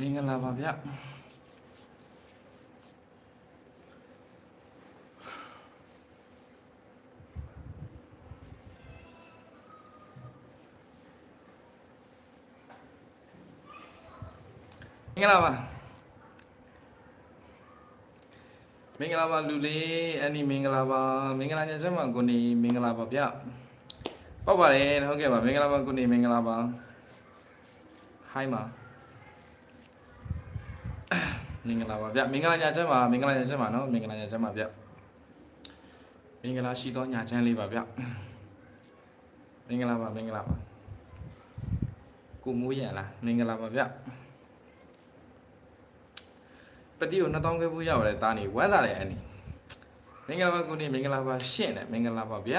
မင်္ဂလာပါဗျမင်္ဂလာပါမင်္ဂလာပါလူလေးအန်ဒီမင်္ဂလာပါမင်္ဂလာညချမ်းပါကိုနေမင်္ဂလာပါဗျပေါ့ပါတယ်ဟုတ်ကဲ့ပါမင်္ဂလာပါကိုနေမင်္ဂလာပါဟိုင်းပါ မင်္ဂလာပါဗျမင်္ဂလာညချမ်းပါမင်္ဂလာညချမ်းပါနော်မင်္ဂလာညချမ်းပါဗျမင်္ဂလာရှိသောညချမ်းလေးပါဗျမင်္ဂလာပါမင်္ဂလာပါကိုမိုးရလားမင်္ဂလာပါဗျပတိကို2000ခဲဖို့ရောက်တယ်တာနေဝမ်းသာတယ်အန်ဒီမင်္ဂလာပါကိုနေမင်္ဂလာပါရှင့်တယ်မင်္ဂလာပါဗျ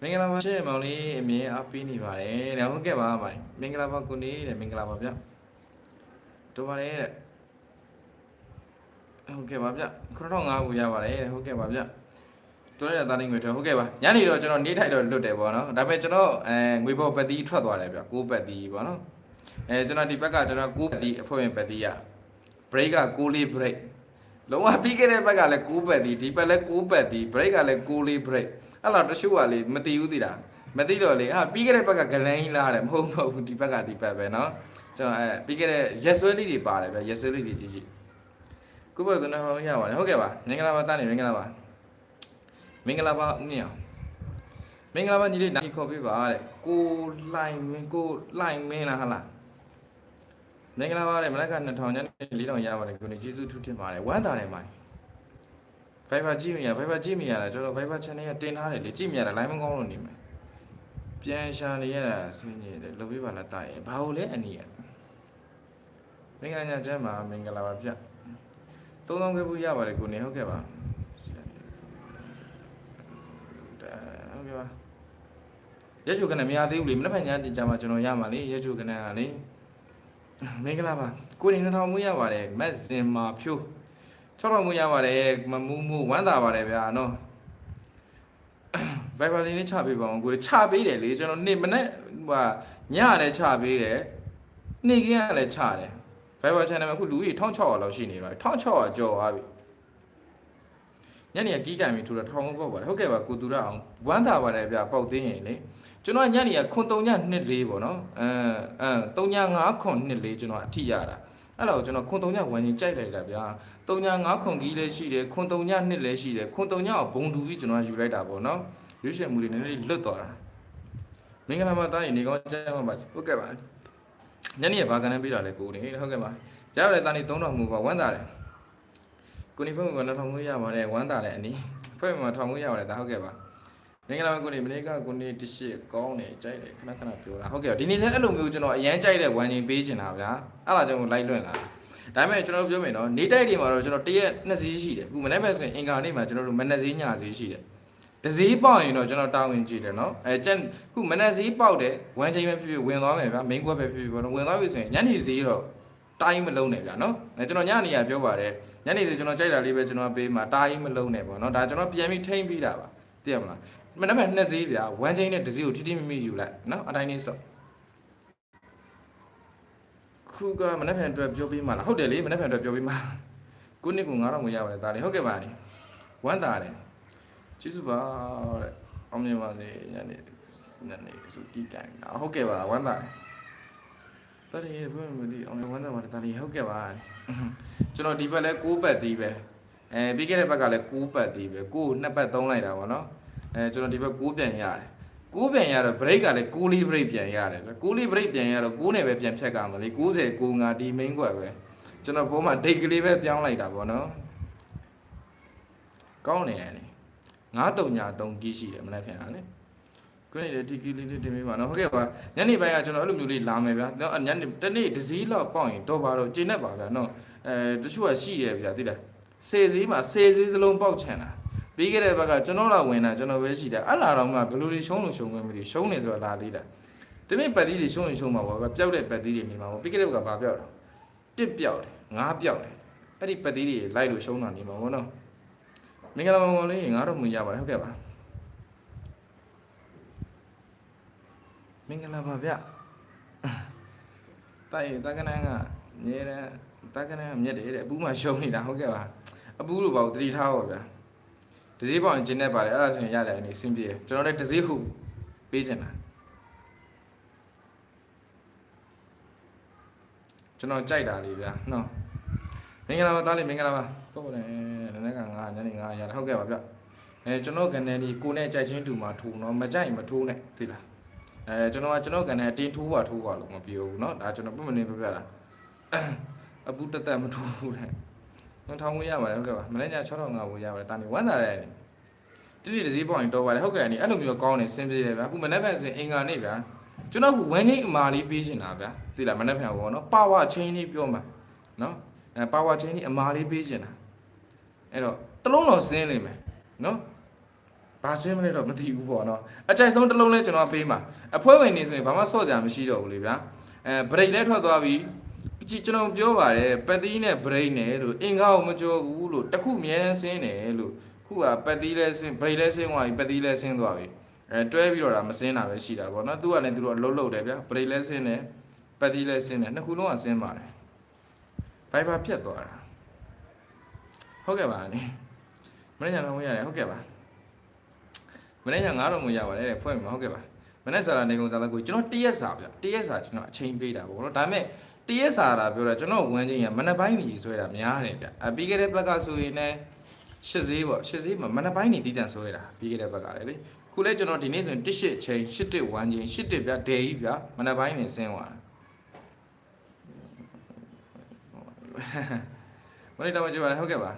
မင်္ဂလာပါရှင့်မောင်လေးအမြင်အားပေးနေပါတယ်တဲ့ဟုတ်ကဲ့ပါမိုင်မင်္ဂလာပါကိုနေတဲ့မင်္ဂလာပါဗျတို့ပါတယ်တဲ့ ဟုတ်ကဲ့ပါဗျ9500ဘူးရပါတယ်ဟုတ်ကဲ့ပါဗျတော်ရတဲ့သားလေးငွေထွက်ဟုတ်ကဲ့ပါညနေတော့ကျွန်တော်နေထိုက်တော့လွတ်တယ်ပေါ့နော်ဒါပေမဲ့ကျွန်တော်အဲငွေပေါ်ပတ်တီးထွက်သွားတယ်ဗျ6ပတ်တီးပေါ့နော်အဲကျွန်တော်ဒီဘက်ကကျွန်တော်6ပတ်တီးအဖွဲ့ဝင်ပတ်တီးရ break က6လေး break လုံးဝပြီးခဲ့တဲ့ဘက်ကလည်း6ပတ်တီးဒီဘက်လည်း6ပတ်တီး break ကလည်း6လေး break အဲ့တော့တချို့ကလေမတီးဘူးသိလားမသိတော့လေဟာပြီးခဲ့တဲ့ဘက်ကဂလိုင်းလာတယ်မဟုတ်မဟုတ်ဘူးဒီဘက်ကဒီဘက်ပဲနော်ကျွန်တော်အဲပြီးခဲ့တဲ့ရက်ဆွဲလေးတွေပါတယ်ဗျရက်ဆွဲလေးတွေကြည့်ကြည့် ကုဘသနာဟောရပါတယ်ဟုတ်ကဲ့ပါမင်္ဂလာပါတာနေမင်္ဂလာပါမင်္ဂလာပါဦးမြအောင်မင်္ဂလာပါညီလေးနိုင်ခေါ်ပေးပါတဲ့ကိုလှိုင်မင်းကိုလှိုင်မင်းလားဟာလားမင်္ဂလာပါတဲ့မလက်က2000ညနေ4000ရပါတယ်ကိုနေကျေးဇူးထူးတင်ပါတယ်ဝမ်းသာတယ်မိုင်း Viber ကြည့်မရ Viber ကြည့်မရတာကျွန်တော် Viber channel ကတင်ထားတယ်လေကြည့်မရတာ line မကောင်းလို့နေမယ်ပြန်ရှာနေရတာဆင်းနေတယ်လုပ်ပေးပါလားတာရဲ့ဘာလို့လဲအနည်းရမင်္ဂလာညချမ်းပါမင်္ဂလာပါဗျ သုံးသောင်းခဲဘူးရပါတယ်ကိုနေဟုတ်ကဲ့ပါဟုတ်ကဲ့ပါရက်ချိုကနမရသေးဘူးလေမနေ့ကညတင်ကြမှာကျွန်တော်ရမှာလေရက်ချိုကနကလေမင်္ဂလာပါကိုနေ2000မူရပါတယ်မက်စင်မာဖြိုး6000မူရပါတယ်မမူးမူးဝမ်းသာပါတယ်ဗျာနော် Viber လေးနဲ့ချပေးပါအောင်ကိုချပေးတယ်လေကျွန်တော်နေ့မနေ့ဟိုညလည်းချပေးတယ်နေ့ကင်းကလည်းချတယ် Viber channel မှာအခုလူကြီး1600လောက်ရှိနေပါပြီ1600ကျော်သွားပြီညနေကကြီးကန်ပြီထူတော့ထောင်ပေါက်ပါတယ်ဟုတ်ကဲ့ပါကိုသူရအောင်ဝမ်းသာပါတယ်ဗျပေါက်သိရင်လေကျွန်တော်ညနေကခွန်3ည24ပေါ့နော်အဲအဲ3ည5ခွန်24ကျွန်တော်အထိရတာအဲ့တော့ကျွန်တော်ခွန်3ညဝန်ကြီးကြိုက်လိုက်တာဗျာ3ည5ခွန်ကြီးလည်းရှိတယ်ခွန်3ည2လည်းရှိတယ်ခွန်3ညကိုဘုံတူပြီးကျွန်တော်ယူလိုက်တာပေါ့နော်ရွှေရှင်မှုတွေနည်းနည်းလွတ်သွားတာမင်္ဂလာပါတာရင်နေကောင်းကြမ်းပါဟုတ်ကဲ့ပါ ညနေကဘာကနန်းပေးတာလဲကိုနေဟုတ်ကဲ့ပါရပါတယ်တာနေ3000မှုပါဝမ်းသာတယ်ကိုနေဖုန်းက2000မှုရပါတယ်ဝမ်းသာတယ်အနီးဖွဲ့မှာ1000မှုရပါတယ်ဒါဟုတ်ကဲ့ပါမင်္ဂလာပါကိုနေမနေ့ကကိုနေတရှိကောင်းတယ်ကြိုက်တယ်ခဏခဏပြောတာဟုတ်ကဲ့ဒီနေ့လည်းအဲ့လိုမျိုးကျွန်တော်အရန်ကြိုက်တဲ့ဝမ်းချင်းပေးချင်တာဗျာအဲ့ဒါကြောင့်လိုက်လွင့်လာဒါပေမဲ့ကျွန်တော်ပြောမယ်နော်နေတိုက်တွေမှာတော့ကျွန်တော်တရက်နှစ်စီးရှိတယ်အခုမနေ့ကဆိုရင်အင်္ဂါနေ့မှာကျွန်တော်တို့မနေ့စီးညစီးရှိတယ် တစည်းပေါက်ရင်တော့ကျွန်တော်တာဝန်ကြည့်တယ်နော်အဲကျန်ခုမနေ့စီးပေါက်တယ်ဝမ်းချင်းပဲဖြစ်ဖြစ်ဝင်သွားမယ်ဗျာမိန်းကွက်ပဲဖြစ်ဖြစ်ပေါ့နော်ဝင်သွားပြီဆိုရင်ညနေစီးတော့တိုင်းမလုံးနဲ့ဗျာနော်အဲကျွန်တော်ညနေရပြောပါတယ်ညနေစီကျွန်တော်ကြိုက်တာလေးပဲကျွန်တော်ပေးမှာတိုင်းမလုံးနဲ့ပေါ့နော်ဒါကျွန်တော်ပြန်ပြီးထိမ့်ပြီးတာပါသိရမလားမနေ့ကနှစ်စီးဗျာဝမ်းချင်းနဲ့တစည်းကိုထိထိမိမိယူလိုက်နော်အတိုင်းလေးစော့ခုကမနေ့ကအတွက်ပြောပေးမှာလားဟုတ်တယ်လေမနေ့ကအတွက်ပြောပေးမှာခုနှစ်က9000ကိုရပါတယ်ဒါလေးဟုတ်ကဲ့ပါလေဝမ်းတာတယ် ကျေးဇူးပါတဲ့အောင်မြင်ပါစေညနေညနေစုတီးကန်တာဟုတ်ကဲ့ပါဝမ်းတာတယ်တရီဘယ်မဒီအောင်ဝမ်းတာပါတယ်ဒါလေးဟုတ်ကဲ့ပါကျွန်တော်ဒီဘက်လဲ6ပတ်သေးပဲအဲပြီးခဲ့တဲ့ဘက်ကလည်း6ပတ်သေးပဲကိုနှစ်ပတ်သုံးလိုက်တာပေါ့နော်အဲကျွန်တော်ဒီဘက်6ပြန်ရတယ်6ပြန်ရတော့ break ကလည်း6လေး break ပြန်ရတယ်ပဲ6လေး break ပြန်ရတော့6နဲ့ပဲပြန်ဖြတ်ကြမှာလေ90 95ဒီ main ကွက်ပဲကျွန်တော်ပုံမှန် date ကလေးပဲပြောင်းလိုက်တာပေါ့နော်ကောင်းနေတယ် 9တုံညာ3ကြီးရှိတယ်မနေ့ပြန်တာလေခုနေဒီကီလေးလေးတင်ပေးပါနော်ဟုတ်ကဲ့ပါညနေပိုင်းကကျွန်တော်အဲ့လိုမျိုးလေးလာမယ်ဗျာနော်ညနေတနေ့တစ်စည်းလောက်ပေါက်ရင်တော့ပါတော့ကျင်းနေပါဗျာနော်အဲတချို့ကရှိရဗျာသိလားစေစည်းမှာစေစည်းစလုံးပေါက်ချင်တာပြီးခဲ့တဲ့ဘက်ကကျွန်တော်လာဝင်တာကျွန်တော်ပဲရှိတယ်အဲ့လာတော့မှဘယ်လိုတွေရှုံးလို့ရှုံးခွင့်မသိရှုံးနေဆိုတာလာသေးတာတမင်ပတ်သီးတွေရှုံးရင်ရှုံးမှာပေါ့ဗျာပျောက်တဲ့ပတ်သီးတွေနေမှာပေါ့ပြီးခဲ့တဲ့ဘက်ကဘာပျောက်တာတစ်ပျောက်တယ်ငါးပျောက်တယ်အဲ့ဒီပတ်သီးတွေလိုက်လို့ရှုံးတာနေမှာပေါ့နော် မင်္ဂလာပါမောင်လေးငါတော့မရပါတယ်ဟုတ်ကဲ့ပါမင်္ဂလာပါဗျတိုက်တကနန်းကမြဲတယ်တက်ကနဲ့မြက်တယ်တဲ့အပူမှရှုံးနေတာဟုတ်ကဲ့ပါအပူလိုပါဘူးတတိထားပါဗျာဒဇီးပေါင်ကျင်းနေပါတယ်အဲ့ဒါဆိုရင်ရတယ်အနေစင်ပြေတယ်ကျွန်တော်လည်းဒဇီးဟုပေးချင်တာကျွန်တော်ကြိုက်တာလေးဗျာနော်မင်္ဂလာပါသားလေးမင်္ဂလာပါ ဟုတ်ပါတယ်နည်းနည်းကငါညနေငါရတယ်ဟုတ်ကဲ့ပါဗျအဲကျွန်တော်ကနေဒီကိုနဲ့ကြိုက်ချင်းတူမှာထိုးနော်မကြိုက်မထိုးနဲ့သိလားအဲကျွန်တော်ကကျွန်တော်ကနေတင်းထိုးပါထိုးပါလို့မပြောဘူးเนาะဒါကျွန်တော်ပုံမနေပြပြတာအပူတက်တက်မထိုးဘူးတဲ့ကျွန်တော်ထောင်းဝင်ရပါတယ်ဟုတ်ကဲ့ပါမနေ့ည6500ဝင်ရပါတယ်တာနေဝမ်းသာတယ်တိတိတစည်းပေါင်တော့ပါတယ်ဟုတ်ကဲ့အနေအဲ့လိုမျိုးကောင်းနေစင်ပြေတယ်ဗျာအခုမနေ့ကဆိုရင်အင်္ဂါနေ့ဗျာကျွန်တော်ကဝမ်းငိမ့်အမာလေးပေးရှင်တာဗျာသိလားမနေ့ကဘောနော်ပါဝါချင်းလေးပြောမှာနော်အဲပါဝါချင်းလေးအမာလေးပေးရှင်တာ အဲ့တော့တစ်လုံးတော့စင်းလိမ့်မယ်နော်ဘာစင်းမလဲတော့မသိဘူးပေါ့နော်အကြိုက်ဆုံးတစ်လုံးလဲကျွန်တော်ပေးမှာအဖွဲဝင်နေဆိုရင်ဘာမှစော့ကြမရှိတော့ဘူးလေဗျာအဲဘရိတ်လဲထွက်သွားပြီကြည့်ကျွန်တော်ပြောပါတယ်ပတ်သီးနဲ့ဘရိတ်နဲ့လို့အင်္ဂါကိုမကြောဘူးလို့တစ်ခုအမြဲတမ်းစင်းတယ်လို့ခုကပတ်သီးလဲစင်းဘရိတ်လဲစင်းသွားပြီပတ်သီးလဲစင်းသွားပြီအဲတွဲပြီးတော့ဒါမစင်းတာပဲရှိတာပေါ့နော်သူကလည်းသူတို့အလုံးလုံးတယ်ဗျာဘရိတ်လဲစင်းတယ်ပတ်သီးလဲစင်းတယ်နှစ်ခုလုံးကစင်းပါတယ်ဖိုင်ဘာဖြတ်သွားတာ ဟုတ်ကဲ့ပါနိမနေ့ကတော့ဝင်ရတယ်ဟုတ်ကဲ့ပါမနေ့က9တော့ဝင်ရပါတယ်တဲ့ဖွဲ့မှာဟုတ်ကဲ့ပါမနေ့စာလာနေကုန်စာလာကိုကျွန်တော်တရက်စာဗျတရက်စာကျွန်တော်အချိန်ပေးတာပေါ့နော်ဒါပေမဲ့တရက်စာတာပြောတာကျွန်တော်ဝန်းချင်းရမနက်ပိုင်းကြီးဆွဲတာများတယ်ဗျအပြီးခဲ့တဲ့ဘက်ကဆိုရင်လည်းရှစ်ဈေးပေါ့ရှစ်ဈေးမှာမနက်ပိုင်းနေတည်တံ့ဆွဲတာပြီးခဲ့တဲ့ဘက်ကလည်းလေခုလဲကျွန်တော်ဒီနေ့ဆိုရင်တစ်ရှစ်ချိန်ရှစ်တစ်ဝန်းချင်းရှစ်တစ်ဗျဒယ်ကြီးဗျမနက်ပိုင်းနေဆင်းသွားတာမနေ့တော့ကြည့်ပါလေဟုတ်ကဲ့ပါ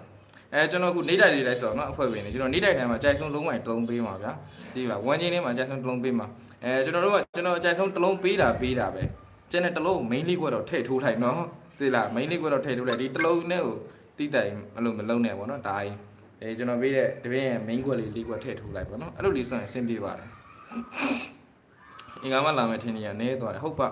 အဲကျွန်တော်ခုနေတိုက်လေးလိုက်ဆိုတော့နော်အဖွဲ့ဝင်နေကျွန်တော်နေတိုက်တိုင်းမှာကြိုက်ဆုံးလုံးဝတုံးပေးမှာဗျာဒီပါဝန်းချင်းလေးမှာကြိုက်ဆုံးတုံးပေးမှာအဲကျွန်တော်တို့ကကျွန်တော်အကြိုက်ဆုံးတစ်လုံးပေးတာပေးတာပဲကျန်တဲ့တစ်လုံး main လေးကွက်တော့ထည့်ထိုးလိုက်နော်သိလား main လေးကွက်တော့ထည့်ထိုးလိုက်ဒီတစ်လုံးနဲ့ကိုတိတိုင်အဲ့လိုမလုံးနဲ့ပေါ့နော်ဒါကြီးအဲကျွန်တော်ပေးတဲ့တပင်းရဲ့ main ကွက်လေးလေးကွက်ထည့်ထိုးလိုက်ပေါ့နော်အဲ့လိုလေးဆိုရင်အဆင်ပြေပါတယ်အင်္ဂါမလာမယ်ထင်နေရနဲသွားတယ်ဟုတ်ပါ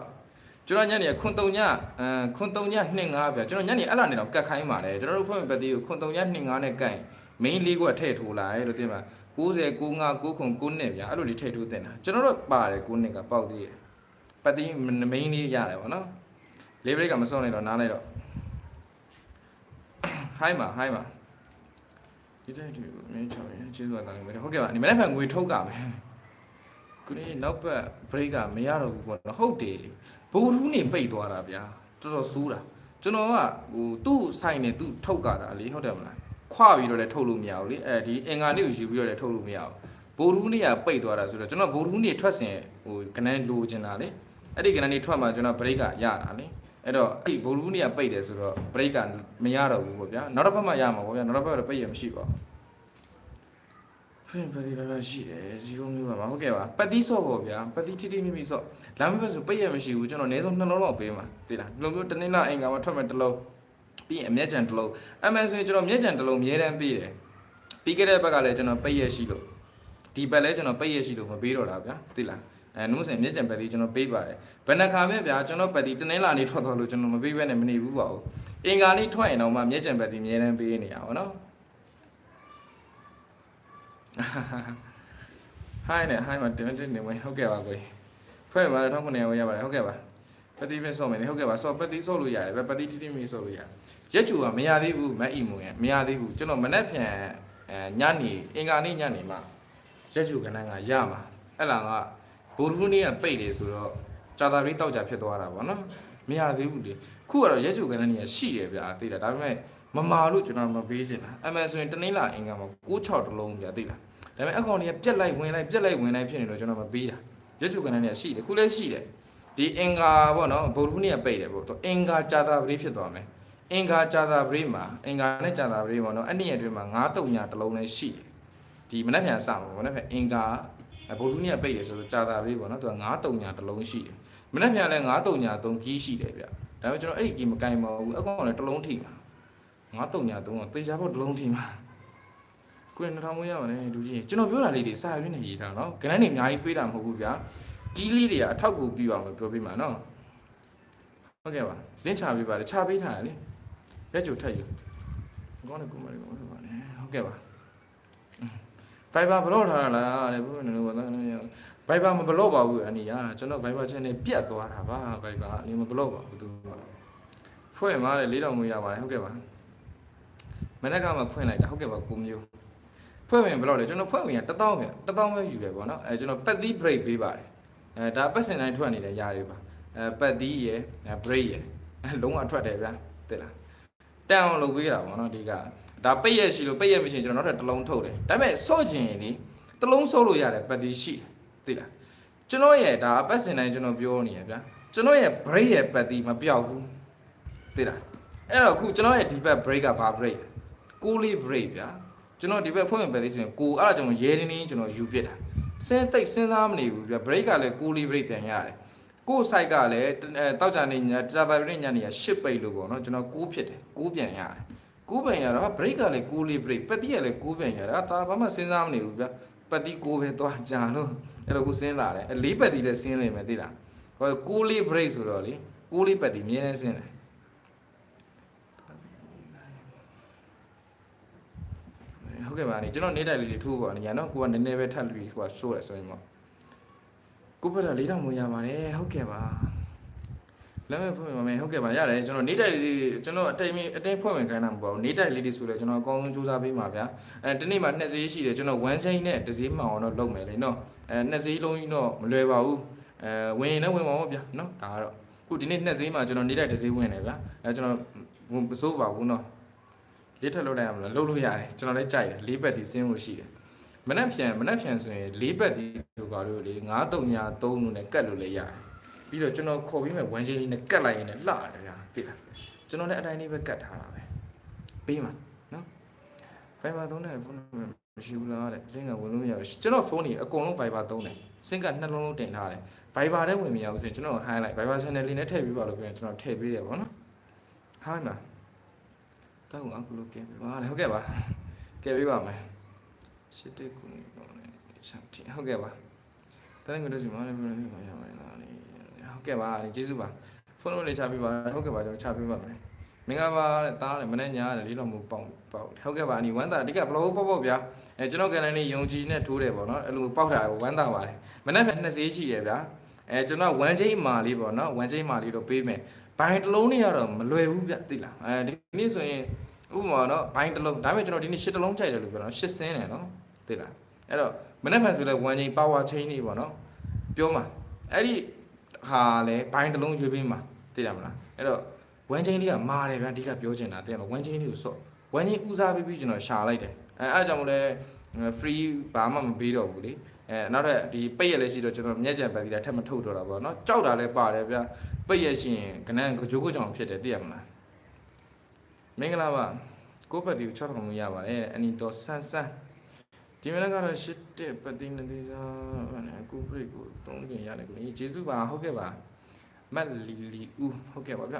ကျွန်တော်ညနေခွန်တုံညအဲခွန်တုံည25ပြကျွန်တော်ညနေအဲ့လာနေတော့ကတ်ခိုင်းပါတယ်ကျွန်တော်တို့ဖွဲ့မဲ့ပတ်သေးကိုခွန်တုံည25နဲ့ကတ်ရင် main လေးကွက်ထည့်ထိုးလိုက်လို့သိမှာ90 95 9ခွန်9နှစ်ဗျာအဲ့လိုလေးထည့်ထိုးတင်တာကျွန်တော်တို့ပါတယ်9နှစ်ကပေါက်သေးတယ်ပတ်သေး main လေးရတယ်ဗောနော်လေးဘရိတ်ကမစွန့်လိုက်တော့နားလိုက်တော့ဟိုင်းပါဟိုင်းပါဒီတိုက်တွေကိုအမြင်ချောင်းရင်ကျေးဇူးတော်တယ်ဟုတ်ကဲ့ပါဒီမနေ့ဖန်ငွေထုတ်ကမယ် ခုနေ့နောက်ပတ် break ကမရတော့ဘူးပေါ့နော်ဟုတ်တယ်ဘူရူးနေပိတ်သွားတာဗျာတော်တော်ဆိုးတာကျွန်တော်ကဟိုသူ့ဆိုင်နဲ့သူ့ထုတ်ကတာလေဟုတ်တယ်မလားခွပြီးတော့လည်းထုတ်လို့မရဘူးလေအဲဒီအင်္ဂါနေ့ကိုယူပြီးတော့လည်းထုတ်လို့မရဘူးဘူရူးနေကပိတ်သွားတာဆိုတော့ကျွန်တော်ဘူရူးနေထွက်စင်ဟိုကနန်းလိုချင်တာလေအဲ့ဒီကနန်းနေထွက်မှကျွန်တော် break ကရတာလေအဲ့တော့အဲ့ဒီဘူရူးနေကပိတ်တယ်ဆိုတော့ break ကမရတော့ဘူးပေါ့ဗျာနောက်တစ်ဖက်မှရမှာပေါ့ဗျာနောက်တစ်ဖက်ကတော့ပိတ်ရမရှိပါဘူး ဖင်ပတိပါပါရှိတယ်ဇီရိုမျိုးပါပါဟုတ်ကဲ့ပါပတိဆော့ပေါ့ဗျာပတိတိတိမိမိဆော့လမ်းမဘက်ဆိုပိတ်ရမရှိဘူးကျွန်တော်အနည်းဆုံးနှလုံးတော့ပေးမှာသိလားဒီလိုမျိုးတနင်္လာအင်္ဂါမှာထွက်မယ်တစ်လုံးပြီးရင်အမျက်ကြံတစ်လုံးအမှန်ဆိုရင်ကျွန်တော်မျက်ကြံတစ်လုံးအများတန်းပေးတယ်ပြီးခဲ့တဲ့ဘက်ကလည်းကျွန်တော်ပိတ်ရရှိလို့ဒီဘက်လည်းကျွန်တော်ပိတ်ရရှိလို့မပေးတော့တာဗျာသိလားအဲနှုတ်စင်မျက်ကြံပတိကျွန်တော်ပေးပါတယ်ဘယ်နှခါပဲဗျာကျွန်တော်ပတိတနင်္လာနေ့ထွက်သွားလို့ကျွန်တော်မပေးဘဲနဲ့မနေဘူးပါဘူးအင်္ဂါနေ့ထွက်ရင်တော့မှမျက်ကြံပတိအများတန်းပေးနေရပါတော့ ဟိုင်းနဲ့ဟိုင်းမှာတင်တင်နေဝင်ဟုတ်ကဲ့ပါကိုကြီးဖွဲ့မှာတော့1900ဝယ်ရပါတယ်ဟုတ်ကဲ့ပါပတိပဲစော့မယ်လေဟုတ်ကဲ့ပါစော့ပတိစော့လို့ရတယ်ပဲပတိတိတိမီစော့လို့ရတယ်ရက်ချူကမရသေးဘူးမက်အီမွန်ရမရသေးဘူးကျွန်တော်မနေ့ပြန်အဲညနေအင်္ဂါနေ့ညနေမှရက်ချူကနန်းကရမှာအဲ့လာကဘူရူးနေ့ကပိတ်တယ်ဆိုတော့ဂျာတာရီတောက်ကြဖြစ်သွားတာပေါ့နော်မရသေးဘူးလေခုကတော့ရက်ချူကနန်းကြီးရှိတယ်ဗျာသိတယ်ဒါပေမဲ့မမာလို့ကျွန်တော်မပေးချင်တာအမှန်ဆိုရင်တနင်္လာအင်္ဂါမှာ96တလုံးဗျာသိလား ဒါပေမဲ့အကောင့်တွေကပြက်လိုက်ဝင်လိုက်ပြက်လိုက်ဝင်လိုက်ဖြစ်နေတော့ကျွန်တော်မပေးတာရွှေစုကဏ္ဍတွေကရှိတယ်ခုလည်းရှိတယ်ဒီအင်္ဂါပေါ့နော်ဗုဒ္ဓဟူးနေ့ကပိတ်တယ်ပေါ့တော့အင်္ဂါကြာတာပရိဖြစ်သွားမယ်အင်္ဂါကြာတာပရိမှာအင်္ဂါနဲ့ကြာတာပရိပေါ့နော်အဲ့ဒီအတွင်းမှာ9တုံညာတစ်လုံးလည်းရှိတယ်ဒီမနေ့ပြန်စမှာပေါ့နော်အင်္ဂါဗုဒ္ဓဟူးနေ့ကပိတ်တယ်ဆိုတော့ကြာတာပရိပေါ့နော်သူက9တုံညာတစ်လုံးရှိတယ်မနေ့ပြန်လည်း9တုံညာ3ကြီးရှိတယ်ဗျဒါပေမဲ့ကျွန်တော်အဲ့ဒီကြီးမကင်ပါဘူးအကောင့်လည်းတစ်လုံးထိမှာ9တုံညာ3ကသေချာဖို့တစ်လုံးထိမှာ ကိုယ်2000ဝန်းရပါတယ်လူကြီးကျွန်တော်ပြောတာလေးတွေစာရွက်နဲ့ရေးထားနော်ကနန်းနေအများကြီးပေးတာမဟုတ်ဘူးဗျာကီးလေးတွေကအထောက်ကူပြအောင်လို့ပြောပေးမှာနော်ဟုတ်ကဲ့ပါလင်းချပေးပါတယ်ချပေးထားရလေရက်ကြိုထက်ယူကောင်းတယ်ကိုမလေးကောင်းတယ်ပါလေဟုတ်ကဲ့ပါဖိုင်ဘာဘလော့ထားတာလားတဲ့ဘုရားနလို့ပါလားဖိုင်ဘာမဘလော့ပါဘူးအနီးကကျွန်တော်ဖိုင်ဘာ channel ပြတ်သွားတာပါဖိုင်ဘာအရင်မဘလော့ပါဘူးသူကဖဖွင့်မှာလေ၄တောင်မွေးရပါတယ်ဟုတ်ကဲ့ပါမနေ့ကမှဖွင့်လိုက်တာဟုတ်ကဲ့ပါကိုမျိုး ဖွင့်ဝင်ဘယ်တော့လဲကျွန်တော်ဖွင့်ဝင်ရ1000ပြန်1000ပဲယူတယ်ပေါ့နော်အဲကျွန်တော်ပတ်သီး break ပေးပါတယ်အဲဒါပတ်စင်တိုင်းထွက်နေတဲ့ຢာတွေပါအဲပတ်သီးရယ်အဲ break ရယ်အဲလုံးဝထွက်တယ်ဗျာသိလားတန်အောင်လုပ်ပေးတာပေါ့နော်ဒီကဒါပိတ်ရက်ရှိလို့ပိတ်ရက်မရှိရင်ကျွန်တော်နောက်ထပ်တစ်လုံးထုတ်တယ်ဒါပေမဲ့စော့ချင်ရင်ဒီတစ်လုံးစော့လို့ရတယ်ပတ်သီးရှိတယ်သိလားကျွန်တော်ရဲ့ဒါပတ်စင်တိုင်းကျွန်တော်ပြောနေရဗျာကျွန်တော်ရဲ့ break ရဲ့ပတ်သီးမပြောက်ဘူးသိလားအဲ့တော့အခုကျွန်တော်ရဲ့ဒီဘက် break ကဘာ break ကိုလေး break ဗျာ ကျွန်တော်ဒီဘက်ဖွင့်ပြန်ပဲသိဆိုရင်ကိုအဲ့ဒါကျွန်တော်ရဲတင်းတင်းကျွန်တော်ယူပြစ်တာစဉ်းသိပ်စဉ်းစားမနေဘူးဗျာ break ကလည်းကိုလေး break ပြန်ရတယ်ကို site ကလည်းအဲတောက်ကြနေညတာပါပြင်းညနေရ10ပိတ်လို့ပေါ့နော်ကျွန်တော်6ဖြစ်တယ်6ပြန်ရတယ်6ပြန်ရတော့ break ကလည်းကိုလေး break ပတ်တိကလည်း6ပြန်ရတယ်ဒါဘာမှစဉ်းစားမနေဘူးဗျာပတ်တိ6ပဲသွားကြလို့အဲ့လိုကိုစဉ်းစားတယ်၄ပတ်တိလည်းစဉ်းနေမယ်သိလားဟောကိုလေး break ဆိုတော့လေကိုလေးပတ်တိမြင်းနေစဉ်းတယ် ဟုတ်ကဲ့ပါနေကျွန်တော်နေတိုက်လေးတွေထိုးပါနေညာနော်ကိုကနည်းနည်းပဲထပ်ပြီးဟိုကဆိုးရဆိုရင်ပေါ့ကိုဘက်က၄တောင်မရပါတယ်ဟုတ်ကဲ့ပါလက်မဲ့ဖွင့်ပါမယ်ဟုတ်ကဲ့ပါရတယ်ကျွန်တော်နေတိုက်လေးကျွန်တော်အတိတ်အတိတ်ဖွင့်ဝင်ခိုင်းတာမဟုတ်ဘူးနေတိုက်လေးတွေဆိုလဲကျွန်တော်အကောင်းဆုံးစူးစမ်းပေးမှာဗျာအဲတနေ့မှနှစ်စီးရှိတယ်ကျွန်တော်1 chain နဲ့တစ်စီးမှန်အောင်တော့လုပ်မယ်လေနော်အဲနှစ်စီးလုံးကြီးတော့မလွယ်ပါဘူးအဲဝင်ရင်လည်းဝင်ပါဦးဗျာနော်ဒါကတော့ခုဒီနေ့နှစ်စီးမှကျွန်တော်နေတိုက်တစ်စီးဝင်တယ်ဗျာအဲကျွန်တော်မစိုးပါဘူးနော် လေးထပ်လုပ်လိုက်ရမလားလုပ်လို့ရတယ်ကျွန်တော်လည်းကြိုက်တယ်လေးဘက်ဒီစင်းလို့ရှိတယ်မနှက်ဖြန်မနှက်ဖြန်ဆိုရင်လေးဘက်ဒီဆိုပါလို့လေ9တုံညာ3လို့နဲ့ကတ်လို့လည်းရတယ်ပြီးတော့ကျွန်တော်ခေါ်ပြီးမဲ့ဝမ်းချင်းလေးနဲ့ကတ်လိုက်ရင်လည်းလှတယ်ဗျာသိလားကျွန်တော်လည်းအတိုင်းလေးပဲကတ်ထားတာပဲပြီးမှာနော် Viber သုံးတဲ့ဖုန်းမရှိဘူးလားတဲ့လင်းကဝင်လို့မရဘူးကျွန်တော်ဖုန်းကြီးအကုန်လုံး Viber သုံးတယ်စင်ကနှလုံးလုံးတင်ထားတယ် Viber ထဲဝင်မရဘူးဆိုရင်ကျွန်တော် highlight Viber channel လေးနဲ့ထည့်ပြီးပါလို့ပြန်ကျွန်တော်ထည့်ပေးတယ်ပေါ့နော်ဟာမှာ တောက်အခုလိုကဲပေးပါလေဟုတ်ကဲ့ပါကဲပေးပါမယ်ရှစ်တက်ကူနေပေါ့လေချက်တီဟုတ်ကဲ့ပါတိုင်းကတော့ဒီမှာလည်းပြောနေပါရပါတယ်လားလေဟုတ်ကဲ့ပါကျေးဇူးပါဖုန်းနံပါတ်လေးချပေးပါဟုတ်ကဲ့ပါကျွန်တော်ချပေးပါမယ်မင်္ဂလာပါတဲ့တားတယ်မနေ့ညရတယ်လေးတော့မပေါက်ပေါက်ဟုတ်ကဲ့ပါအနီဝမ်းတာအဓိကဘလော့ပေါက်ပေါက်ဗျာအဲကျွန်တော်ကန်လည်းနေယုံကြည်နဲ့ထိုးတယ်ပေါ့နော်အဲ့လိုပေါက်တာကိုဝမ်းတာပါတယ်မနေ့ကနှစ်စေးရှိရဗျာအဲကျွန်တော်ဝမ်းချင်းမာလေးပေါ့နော်ဝမ်းချင်းမာလေးတော့ပေးမယ် ဘိုင်တစ်လုံးနေရတော့မလွယ်ဘူးဗျသိလားအဲဒီနေ့ဆိုရင်ဥပမာနော်ဘိုင်းတစ်လုံးဒါပေမဲ့ကျွန်တော်ဒီနေ့ရှစ်တစ်လုံးကြိုက်တယ်လို့ပြောတော့ရှစ်စင်းတယ်နော်သိလားအဲ့တော့မနေ့ဖန်ဆိုလဲ1ချိန် power chain နေပေါ့နော်ပြောမှာအဲ့ဒီဟာလဲဘိုင်းတစ်လုံးရွေးပေးမှာသိတယ်မလားအဲ့တော့1ချိန်လေးကမာတယ်ဗျာအဓိကပြောချင်တာသိရမလား1ချိန်လေးကိုစော့1ချိန်ဦးစားပေးပြီးကျွန်တော်ရှာလိုက်တယ်အဲအဲ့အကြောင့်မို့လဲ free ဘာမှမပေးတော့ဘူးလေအဲနောက်ထပ်ဒီပိတ်ရက်လည်းရှိတော့ကျွန်တော်မျက်ကြံပတ်ပြီးတာထပ်မထုတ်တော့တာပေါ့နော်ကြောက်တာလည်းပါတယ်ဗျာ ပိတ်ရက်ရှိရင်ကနန်းကြိုးကိုကြောင်ဖြစ်တယ်သိရမလားမင်္ဂလာပါကိုပတ်တီကို6ထောင်လို့ရပါတယ်အနီတော်ဆန်းဆန်းဒီမနေ့ကတော့ရှစ်တဲ့ပတ်တီနေသေးစားအခုဘရိတ်ကို3ပြင်ရတယ်ကိုကြီးကျေးဇူးပါဟုတ်ကဲ့ပါမတ်လီလီဦးဟုတ်ကဲ့ပါဗျ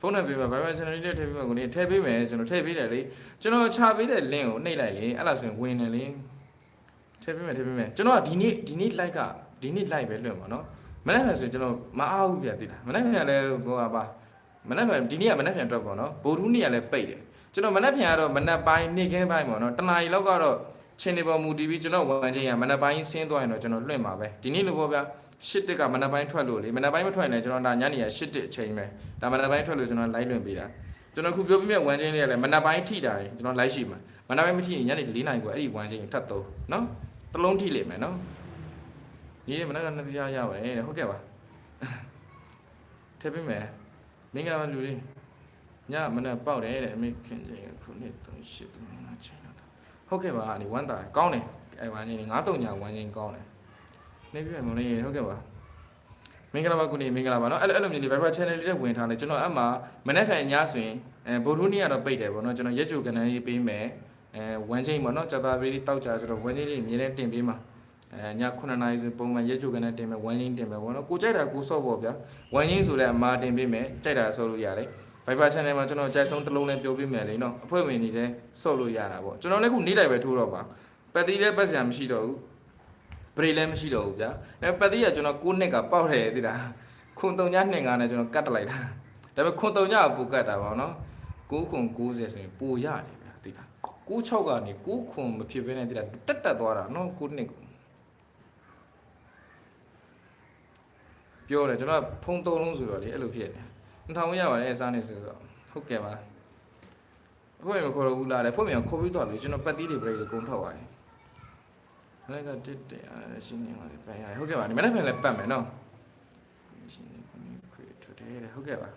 ဖုန်းနဲ့ပေးပါ Viber channel လေးထည့်ပေးပါကိုနေထည့်ပေးမယ်ကျွန်တော်ထည့်ပေးတယ်လေကျွန်တော်ချပေးတဲ့ link ကိုနှိပ်လိုက်လေအဲ့ဒါဆိုရင်ဝင်တယ်လေထည့်ပေးမယ်ထည့်ပေးမယ်ကျွန်တော်ကဒီနေ့ဒီနေ့ like ကဒီနေ့ like ပဲလွှင့်ပါနော် မနေ့ကဆိုရင်ကျွန်တော်မအားဘူးပြသိလားမနေ့ကလည်းဟိုပါမနက်ဖြန်ဒီနေ့ကမနက်ဖြန်တော့ပေါ့နော်ဗိုလ်ထူးနေ့ကလည်းပိတ်တယ်ကျွန်တော်မနက်ဖြန်ကတော့မနက်ပိုင်းနေ့ခင်းပိုင်းပေါ့နော်တနားရီလောက်ကတော့ချင်းနေပေါ်မူတည်ပြီးကျွန်တော်ဝန်ချင်းရမနက်ပိုင်းဆင်းသွားရင်တော့ကျွန်တော်လွှင့်ပါပဲဒီနေ့လိုပေါ့ဗျာရှစ်တက်ကမနက်ပိုင်းထွက်လို့လေမနက်ပိုင်းမထွက်ရင်လည်းကျွန်တော်ဒါညနေရရှစ်တက်အချိန်ပဲဒါမနက်ပိုင်းထွက်လို့ကျွန်တော်လိုက်လွှင့်ပေးတာကျွန်တော်ခုပြောပြမြတ်ဝန်ချင်းလေးကလည်းမနက်ပိုင်းထိတာကျွန်တော်လိုက်ရှိမှာမနက်ပိုင်းမထိရင်ညနေ4နာရီကအဲ့ဒီဝန်ချင်းထပ်တော့နော်တစ်လုံးထိလိမ့်မယ်နော် ဒီမနက်ကနှစ်တရားရပါတယ်တဲ့ဟုတ်ကဲ့ပါထည့်ပေးမယ်မင်္ဂလာပါလူလေးညမနက်ပေါက်တယ်တဲ့အမေခင်ကြီးခုနှစ်38ခုနှစ်ချိန်တော့ဟုတ်ကဲ့ပါဒီဝမ်းတာကောင်းတယ်အဲဝမ်းကြီး93ညာဝမ်းကြီးကောင်းတယ်နေပြမလို့ဟုတ်ကဲ့ပါမင်္ဂလာပါကုနေမင်္ဂလာပါနော်အဲ့လိုအဲ့လိုမျိုးဒီ Viber channel လေးတက်ဝင်ထားတယ်ကျွန်တော်အမှမနေ့ကညဆိုရင်အဲဗိုလ်ထုနေ့ကတော့ပိတ်တယ်ပေါ့နော်ကျွန်တော်ရက်ကြိုကဏ္ဍလေးပေးမယ်အဲဝမ်းချင်းပေါ့နော်ကြာတာပေးလေးတောက်ကြဆိုတော့ဝမ်းချင်းလေးအမြဲတမ်းတင်ပေးမှာ အဲည9နာရီဆိုပုံမှန်ရက်ချုပ်ကနေတင်မယ်ဝိုင်းရင်းတင်မယ်ဘောနော်ကိုကြိုက်တာကိုဆော့ပေါ့ဗျာဝိုင်းရင်းဆိုတဲ့အမာတင်ပေးမယ်ကြိုက်တာဆော့လို့ရတယ် Viber channel မှာကျွန်တော်ကြိုက်ဆုံးတစ်လုံးလည်းပြောပေးမယ်လေနော်အဖွဲ့ဝင်တွေလည်းဆော့လို့ရတာပေါ့ကျွန်တော်လည်းခုနေ့တိုင်းပဲထိုးတော့ပါပတ်တီလည်းပတ်စရာမရှိတော့ဘူးပရိလည်းမရှိတော့ဘူးဗျာအဲပတ်တီကကျွန်တော်9နှစ်ကပေါက်တယ်သိလားခွန်တုံည2ငါနဲ့ကျွန်တော်ကတ်တလိုက်တာဒါပေမဲ့ခွန်တုံညကပိုကတ်တာပေါ့နော်9ခွန်90ဆိုရင်ပိုရတယ်ဗျာသိလား96ကနေ9ခွန်မဖြစ်ဘဲနဲ့သိလားတက်တက်သွားတာနော်9နှစ် ပြောတယ်ကျွန်တော်ဖုံးသုံးလုံးဆိုတော့လေအဲ့လိုဖြစ်နေ2000ရပါတယ်စားနေဆိုတော့ဟုတ်ကဲ့ပါဖွင့်မခေါ်တော့ဘူးလားတဲ့ဖွင့်မြန်ခေါ်ပြီးတော့လေကျွန်တော်ပတ်သီးတွေပြိတွေကုန်ထောက်ပါတယ်လည်းကတစ်တဲ့အားရှင်းနေပါလေပြန်ရတယ်ဟုတ်ကဲ့ပါဒီမနေ့ပြန်လည်းပတ်မယ်နော်ရှင်းနေခွေထွတ်တယ်တဲ့ဟုတ်ကဲ့ပါ